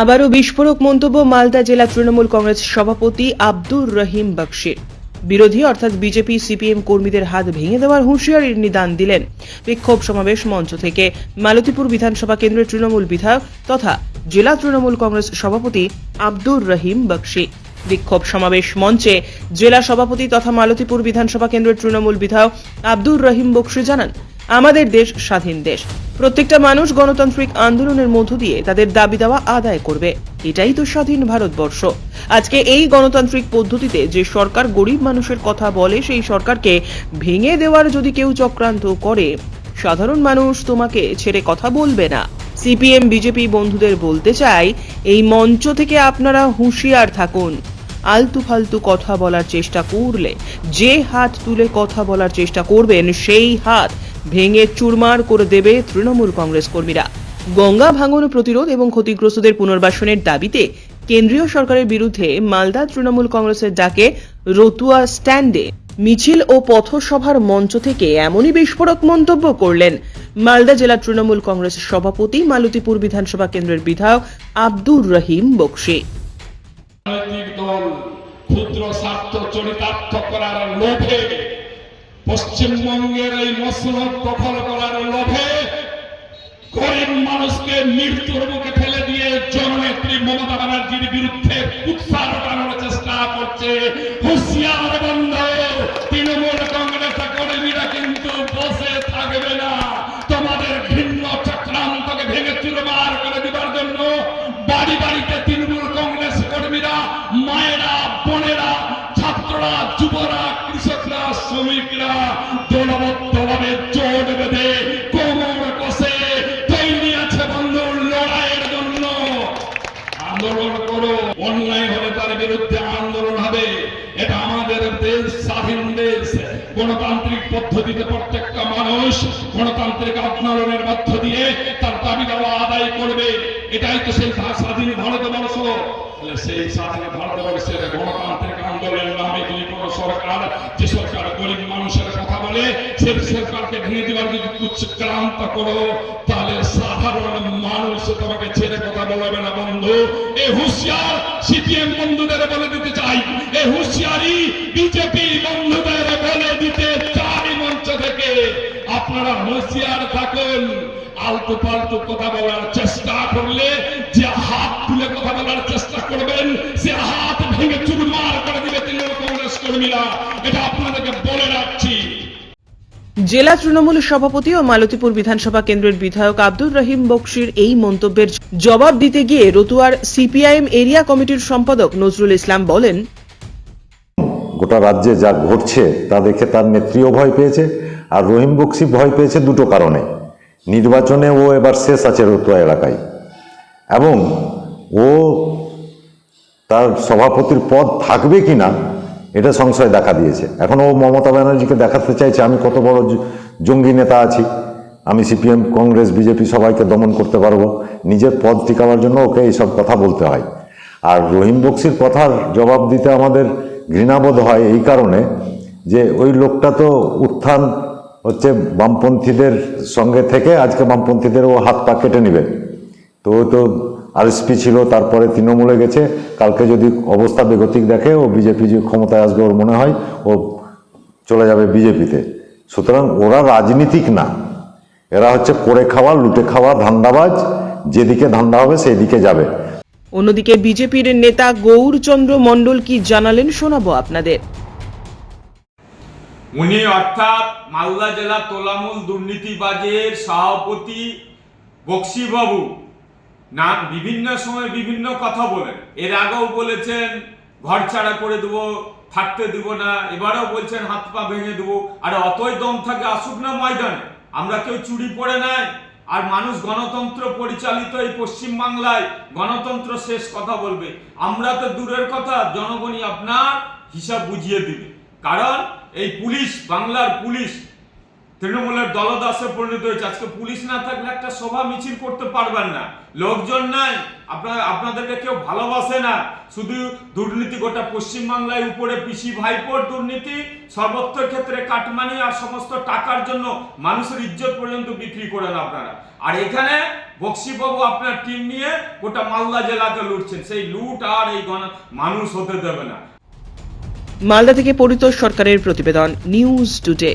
আবারও বিস্ফোরক মন্তব্য মালদা জেলা তৃণমূল কংগ্রেস সভাপতি আব্দুর রহিম বক্সির। বিরোধী অর্থাৎ বিজেপি সিপিএম কর্মীদের হাত ভেঙে দেওয়ার হুঁশিয়ারির নিদান দিলেন বিক্ষোভ সমাবেশ মঞ্চ থেকে। মালতীপুর বিধানসভা কেন্দ্রের তৃণমূল বিধায়ক তথা জেলা তৃণমূল কংগ্রেস সভাপতি আব্দুর রহিম বক্সি। বিক্ষোভ সমাবেশ মঞ্চে জেলা সভাপতি তথা মালতীপুর বিধানসভা কেন্দ্রের তৃণমূল বিধায়ক আব্দুর রহিম বক্সি জানান, আমাদের দেশ স্বাধীন দেশ। প্রত্যেকটা মানুষ গণতান্ত্রিক আন্দোলনের মধ্য দিয়ে তাদের দাবি দাওয়া আদায় করবে। এটাই তো স্বাধীন ভারতবর্ষ। আজকে এই গণতান্ত্রিক পদ্ধতিতে যে সরকার গরিব মানুষের কথা বলে, সেই সরকারকে ভেঙে দেওয়ার যদি কেউ চক্রান্ত করে, সাধারণ মানুষ তোমাকে ছেড়ে কথা বলবে না। সিপিএম, বিজেপি বন্ধুদের বলতে চাই, এই মঞ্চ থেকে আপনারা হুঁশিয়ার থাকুন। আলতু ফালতু কথা বলার চেষ্টা করলে, যে হাত তুলে কথা বলার চেষ্টা করবেন, সেই হাত ভেঙে চুরমার করে দেবে তৃণমূল কংগ্রেস কর্মীরা। গঙ্গা ভাঙন প্রতিরোধ এবং ক্ষতিগ্রস্তদের পুনর্বাসনের দাবিতে কেন্দ্রীয় সরকারের বিরুদ্ধে মালদা তৃণমূল কংগ্রেসের ডাকে রতুয়া স্ট্যান্ডে মিছিল ও পথসভার মঞ্চ থেকে এমনই বিস্ফোরক মন্তব্য করলেন মালদা জেলা তৃণমূল কংগ্রেস সভাপতি মালতীপুর বিধানসভা কেন্দ্রের বিধায়ক আব্দুর রহিম বক্সি। ক্ষুদ্র স্বার্থ চরিতার্থ করার লোভে পশ্চিমবঙ্গের এই মসনদ দখল করার লোভে গরিব মানুষকে মৃত্যুর মুখে ফেলে দিয়ে জননেত্রী মমতা ব্যানার্জির বিরুদ্ধে উৎসাহ টানার চেষ্টা করছে। হুঁশিয়ার বন্ধ। তৃণমূল কংগ্রেস কর্মীরা কিন্তু বসে থাকবে না। তোমাদের ভিন্ন চক্রান্তকে ভেঙে চুরমার করে দেবার জন্য বাড়ি বাড়িতে দলবদ্ধভাবে আন্দোলন মানুষ গণতান্ত্রিক আন্দোলনের মধ্য দিয়ে তার দাবি দেওয়া আদায় করবে। এটাই তো সেই স্বাধীন ভারতবর্ষ। সেই স্বাধীন ভারতবর্ষের গণতান্ত্রিক আন্দোলনের নামে যদি কোনো সরকার, যে সরকার গরিব কথা সেই সরকারকে ভেঙে দেওয়ার যদি কুচক্রান্ত করো, তাহলে সাধারণ মানুষ তোমাকে ছেড়ে কথা বলবে না, বন্ধু। এ হুঁশিয়ার সিপিএম বন্ধুদের বলে দিতে চাই। এ হুঁশিয়ারি বিজেপি বন্ধুদের বলে দিতে চাই মঞ্চ থেকে। আপনারা হুঁশিয়ার থাকুন। আলতু পাল্টু কথা বলার চেষ্টা করলে যে হাত তুলে কথা বলার চেষ্টা করবেন, সে হাত ভেঙে চুরমার করে দিবে তৃণমূল কংগ্রেস কর্মীরা। এটা আপনাদেরকে বলে জেলা তৃণমূল সভাপতি ও মালতীপুর বিধানসভা কেন্দ্রের বিধায়ক আব্দুর রহিম বক্সির এই মন্তব্যের জবাব দিতে গিয়ে রতুয়ার সিপিআইএম এরিয়া কমিটির সম্পাদক নজরুল ইসলাম বলেন, গোটা রাজ্যে যা ঘটছে তা দেখে তার নেত্রীও ভয় পেয়েছে আর রহিম বক্সি ভয় পেয়েছে দুটো কারণে। নির্বাচনে ও এবার শেষ আছে রতুয়া এলাকায়। এবং ও তার সভাপতির পদ থাকবে কি না এটা সংশয় দেখা দিয়েছে। এখন ও মমতা ব্যানার্জিকে দেখাতে চাইছে, আমি কত বড় জঙ্গি নেতা আছি, আমি সিপিএম, কংগ্রেস, বিজেপি সবাইকে দমন করতে পারব। নিজের পদ টিকাবার জন্য ওকে এইসব কথা বলতে হয়। আর রহিম বক্সির কথার জবাব দিতে আমাদের ঘৃণাবোধ হয় এই কারণে যে ওই লোকটা তো উত্থান হচ্ছে বামপন্থীদের সঙ্গে থেকে আজকে বামপন্থীদের ও হাত পা কেটে নেবে। তো তো আরএসপি ছিল তারপরে তৃণমূলে গেছে। কালকে যদি অবস্থা বেগতিক দেখে ও বিজেপি যে ক্ষমতায় আসবে ওর মনে হয় ও চলে যাবে বিজেপিতে। সুতরাং ওরা রাজনীতিক না। এরা হচ্ছে করে খাওয়া লুটে খাওয়া ধান্দাবাজ। যেদিকে ধান্দা হবে সেই দিকে যাবে। অন্যদিকে বিজেপির নেতা গৌরচন্দ্র মণ্ডল কি জানালেন শোনাবো আপনাদের। উনি অর্থাৎ মালদা জেলা তোলামূল দুর্নীতিবাজের সভাপতি বক্সিবাবু। না, বিভিন্ন সময় বিভিন্ন কথা বলেন। এর আগেও বলেছেন, ঘর ছাড়া করে দেবো, থাকতে দিব না। এবারেও বলছেন, হাত পা ভেঙে দেবো। আর, অতই দম থাকে, আসুক না ময়দানে। আমরা কেউ চুরি পড়ে নাই। আর মানুষ গণতন্ত্র পরিচালিত এই পশ্চিম বাংলায় গণতন্ত্র শেষ কথা বলবে। আমরা তো দূরের কথা, জনগণই আপনার হিসাব বুঝিয়ে দিবে। কারণ এই পুলিশ, বাংলার পুলিশ তৃণমূলের দলদাসে পরিণত হয়েছে। আজকে পুলিশ না থাকলে একটা সভা মিছিল করতে পারবেন না। লোকজন নাই। আপনার আপনাদেরকে কেউ ভালোবাসে না। শুধু দুর্নীতি গোটা পশ্চিমবাংলায় উপরে পিসি ভাইপোর দুর্নীতি, সর্বত্র ক্ষেত্রে কাটমানি আর সমস্ত টাকার জন্য মানুষের ইজ্জত পর্যন্ত বিক্রি করেন আপনারা। আর এখানে বক্সিবাবু আপনার টিম নিয়ে গোটা মালদা জেলাকে লুটছেন। সেই লুট আর এই মানুষ হতে দেবে না। মালদা থেকে পরিতোষ সরকারের প্রতিবেদন নিউজ টুডে।